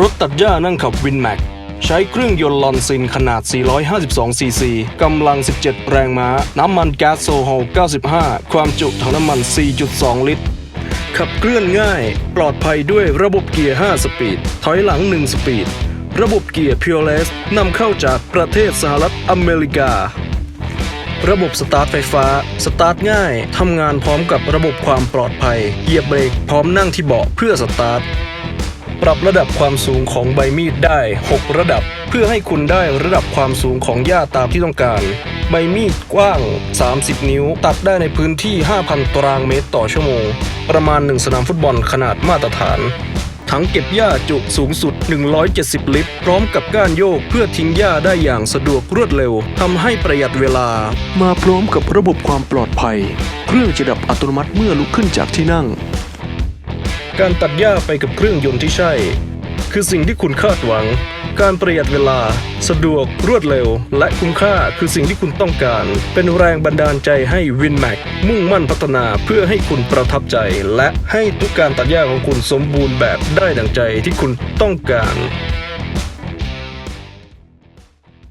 รถตัดหญ้านั่งขับวินแม็กใช้เครื่องยนต์ลอนซินขนาด 452 ซีซี กำลัง 17 แรงม้า น้ำมันแก๊สโซฮอล 95 ความจุถังน้ำมัน 4.2 ลิตร ขับเคลื่อนง่าย ปลอดภัยด้วยระบบเกียร์ 5 สปีด ถอยหลัง 1 สปีด ระบบเกียร์ Pureless นำเข้าจากประเทศสหรัฐอเมริกา ระบบสตาร์ทไฟฟ้า สตาร์ทง่าย ทำงานพร้อมกับระบบความปลอดภัย เหยียบเบรกพร้อมนั่งที่เบาะเพื่อสตาร์ท ปรับระดับความสูงของใบมีดได้ 6 ระดับ เพื่อให้คุณได้ระดับความสูงของหญ้าตามที่ต้องการ ใบมีดกว้าง 30 นิ้ว ตัดได้ในพื้นที่ 5,000 ตารางเมตรต่อชั่วโมง ประมาณ 1 สนามฟุตบอลขนาดมาตรฐานถังเก็บหญ้าจุสูงสุด 170 ลิตร พร้อมกับก้านโยกเพื่อทิ้งหญ้าได้อย่างสะดวกรวดเร็ว ทำให้ประหยัดเวลา มาพร้อมกับระบบความปลอดภัย เครื่องจะดับอัตโนมัติเมื่อลุกขึ้นจากที่นั่ง การตัดหญ้าไปกับเครื่องยนต์ที่ใช่ คือสิ่งที่คุณคาดหวัง การประหยัดเวลา สะดวกรวดเร็ว และคุ้มค่าคือสิ่งที่คุณต้องการ เป็นแรงบันดาลใจให้วินแม็กมุ่งมั่นพัฒนาเพื่อให้คุณประทับใจ และให้ทุกการตัดหญ้าของคุณสมบูรณ์แบบได้ดังใจที่คุณต้องการ